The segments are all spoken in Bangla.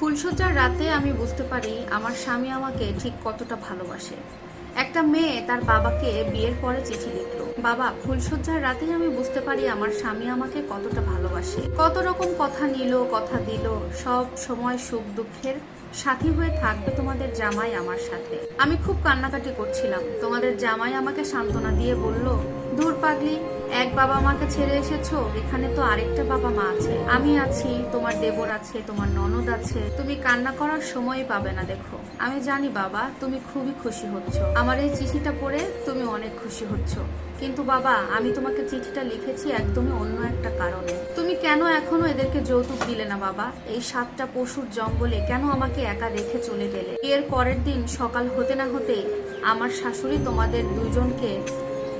ফুলসজ্জার রাতে আমি বুঝতে পারি আমার স্বামী আমাকে ঠিক কতটা ভালোবাসে। একটা মেয়ে তার বাবাকে বিয়ের পরে চিঠি লিখলো। বাবা ফুলসজ্জার রাতেই আমি বুঝতে পারি আমার স্বামী আমাকে কতটা ভালোবাসে। কত রকম কথা নিল, কথা দিল, সব সময় সুখ দুঃখের সাথী হয়ে থাকবে তোমাদের জামাই আমার সাথে। আমি খুব কান্নাকাটি করছিলাম। তোমাদের জামাই আমাকে সান্ত্বনা দিয়ে বলল দূর পাগলি, এক বাবা মাকে ছেড়ে এসেছ, এখানে তো আরেকটা বাবা মা আছে। আমি আছি, তোমার দেবর আছে, তোমার ননদ আছে। তুমি কান্না করার সময় পাবে না, দেখো। আমি জানি বাবা, তুমি খুবই খুশি হচ্ছ। আমার এই চিঠিটা পড়ে তুমি অনেক খুশি হচ্ছ। কিন্তু বাবা, আমি তোমাকে চিঠিটা লিখেছি একদমই অন্য একটা কারণে। তুমি কেন এখনও এদেরকে যৌতুক দিলে না, বাবা? এই সাতটা পশুর জঙ্গলে কেন আমাকে একা রেখে চলে গেলে? এর পরের দিন সকাল হতে না হতে আমার শাশুড়ি তোমাদের দুজনকে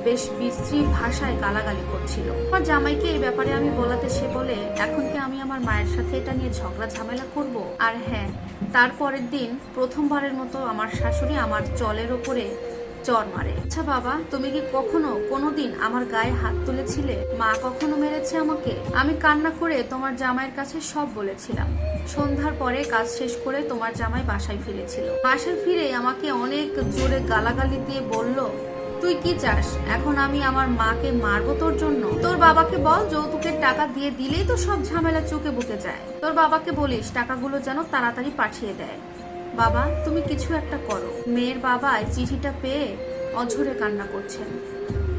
বেশ বিশ্রী ভাষায় গালাগালি করছিল। আমার জামাইকে এই ব্যাপারে আমি বলাতে সে বলে, এখন কি আমি আমার মায়ের সাথে এটা নিয়ে ঝগড়া ঝামেলা করব? আর হ্যাঁ তারপরের দিন প্রথমবারের মতো আমার শাশুড়ি আমার চলের ওপরে চর মারে। আচ্ছা বাবা, তুমি কি কখনো কোনোদিন আমার গায়ে হাত তুলেছিলে? মা কখনো মেরেছে আমাকে? আমি কান্না করে তোমার জামাইয়ের কাছে সব বলেছিলাম। সন্ধ্যার পরে কাজ শেষ করে তোমার জামাই বাসায় ফিরেছিল। বাসায় ফিরে আমাকে অনেক জোরে গালাগালি দিয়ে বলল তুই কি চাস? এখন আমি আমার মাকে মারবো তোর জন্য? তোর বাবাকে বল, যৌতুকের টাকা দিয়ে দিলেই তো সব ঝামেলা চোখে বুকে যায়। তোর বাবাকে বলিস, টাকাগুলো যেন তাড়াতাড়ি পাঠিয়ে দেয়। বাবা, তুমি কিছু একটা করো। মেয়ের বাবা চিঠিটা পেয়ে অঝরে কান্না করছেন।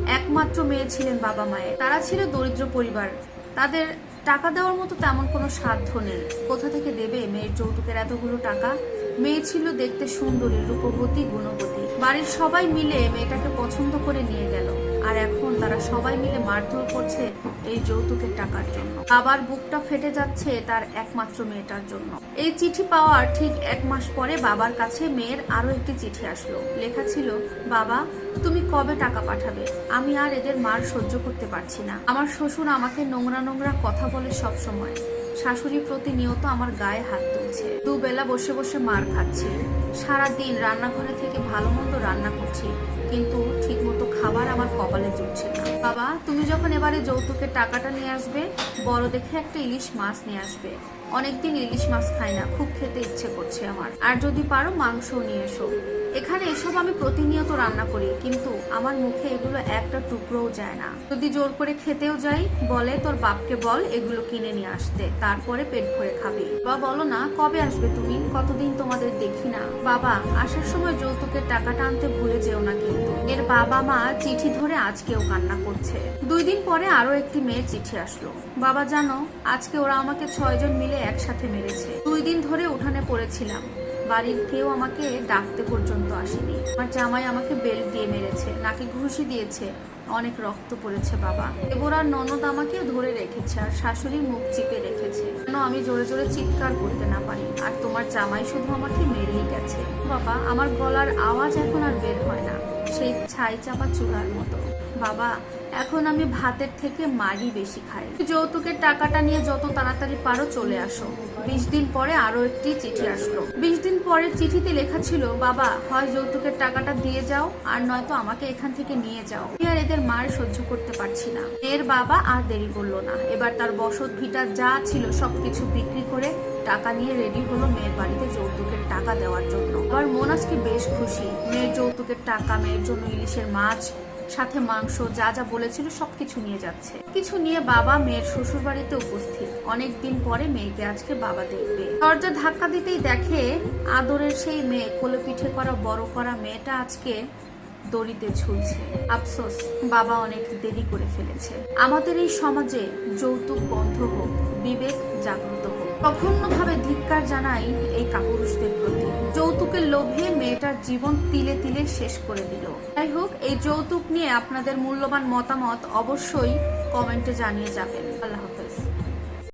একমাত্র মেয়ে ছিলেন বাবা মায়ের। তারা ছিল দরিদ্র পরিবার। তাদের টাকা দেওয়ার মতো তেমন কোনো সাধ্য নেই। কোথা থেকে দেবে মেয়ের যৌতুকের এতগুলো টাকা? মেয়ে ছিল দেখতে সুন্দরী, রূপবতী, গুণবতী। বাড়ির সবাই মিলে মেয়েটাকে পছন্দ করে নিয়ে গেল। আর এখন তারা সবাই মিলে মারধর করছে এই যৌতুকের টাকার জন্য। আবার বুকটা ফেটে যাচ্ছে তার একমাত্র মেয়েটার জন্য। এই চিঠি পাওয়ার ঠিক এক মাস পরে বাবার কাছে মেয়ের আরও একটি চিঠি আসলো। লেখা ছিল, বাবা, তুমি কবে টাকা পাঠাবে? আমি আর এদের মার সহ্য করতে পারছি না। আমার শ্বশুর আমাকে নোংরা নোংরা কথা বলে সব সময় শাশুড়ি প্রতিনিয়ত আমার গায়ে হাত তুলছে। দুবেলা বসে বসে মার খাচ্ছি। সারাদিন রান্নাঘরে থেকে ভালো মন্দ রান্না করছি, কিন্তু ঠিকমতো খাবার আমার কপালে জুটছে না। বাবা, তুমি যখন এবারে যৌতুকের টাকাটা নিয়ে আসবে, বড় দেখে একটা ইলিশ মাছ নিয়ে আসবে। অনেকদিন ইলিশ মাছ খাই না, খুব খেতে ইচ্ছে করছে আমার। আর যদি পারো, মাংসও নিয়ে এসো। এখানে এসব আমি প্রতিনিয়ত রান্না করি, কিন্তু আমার মুখে এগুলো একটা টুকরোও যায় না। যদি জোর করে খেতেও যাই, বলে তোর বাপকে বল এগুলো কিনে নিয়ে আসতে, তারপরে পেট ভরে খাবি। বা বলো না, কবে আসবে তুমি? কতদিন তোমাদের দেখি না। বাবা, আসার সময় যৌতুকের টাকাটা আনতে ভুলে যেও না কিন্তু। এর বাবা মা চিঠি ধরে আজকেও কান্না করছে। দুই দিন পরে আরও একটি মেয়ের চিঠি আসলো। বাবা, জানো, আজকে ওরা আমাকে ছয়জন মিলে একসাথে মেরেছে। দুই দিন ধরে উঠানে পড়েছিলাম। বাড়ির কেউ আমাকে ডাকতে পর্যন্ত আসেনি। আমার জামাই আমাকে বেল্ট দিয়ে মেরেছে, নাকি ঘুষি দিয়েছে। অনেক রক্ত পড়েছে, বাবা। এবার আর ননদ আমাকে ধরে রেখেছে আর শাশুড়ি মুখ চিপে রেখেছে। কেন আমি জোরে জোরে চিৎকার করতে না পারি। আর তোমার জামাই শুধু আমাকে মেরেই গেছে। বাবা, আমার গলার আওয়াজ এখন আর বের হয় না। সেই ছাই চাপা চুলার মতো। বাবা, এখন আমি ভাতের থেকে মারই বেশি খাই। যৌতুকের টাকাটা নিয়ে যত তাড়াতাড়ি পারো চলে আসো। বিশ দিন পরে আরও একটি চিঠি আসলো। বিশ দিন পরের চিঠিতে লেখা ছিল, বাবা, হয় যৌতুকের টাকাটা দিয়ে যাও, আর নয়তো আমাকে এখান থেকে নিয়ে যাও। আর এদের মার সহ্য করতে পারছি না। এর বাবা আর দেরি করল না। এবার তার বসত ভিটা যা ছিল সবকিছু বিক্রি করে টাকা নিয়ে রেডি হলো মেয়ের বাড়িতে যৌতুকের টাকা দেওয়ার জন্য। আবার মন বেশ খুশি। মেয়ের যৌতুকের টাকা, মেয়ের জন্য ইলিশের মাছ সাথে মাংস, যা যা বলেছিল সবকিছু নিয়ে যাচ্ছে। কিছু নিয়ে বাবা মেয়ের শ্বশুর বাড়িতে উপস্থিত। অনেক দিন পরে মেয়েকে আজকে বাবা দেখবে। দরজা ধাক্কা দিতেই দেখে আদরের সেই মেয়ে, কোলে পিঠে করা, বড় করা মেয়েটা আজকে দড়িতে ঝুলছে। আফসোস, বাবা অনেক দেরি করে ফেলেছে। আমাদের এই সমাজে যৌতুক বন্ধ হোক, বিবেক জাগ্রত হোক। কখনোভাবে ধিক্কার জানাই এই কাপুরুষদের প্রতি। যৌতুকের লোভে মেয়েটার জীবন তিলে তিলে শেষ করে দিল। যাই হোক, এই যৌতুক নিয়ে আপনাদের মূল্যবান মতামত অবশ্যই কমেন্টে জানিয়ে যাবেন। আল্লাহ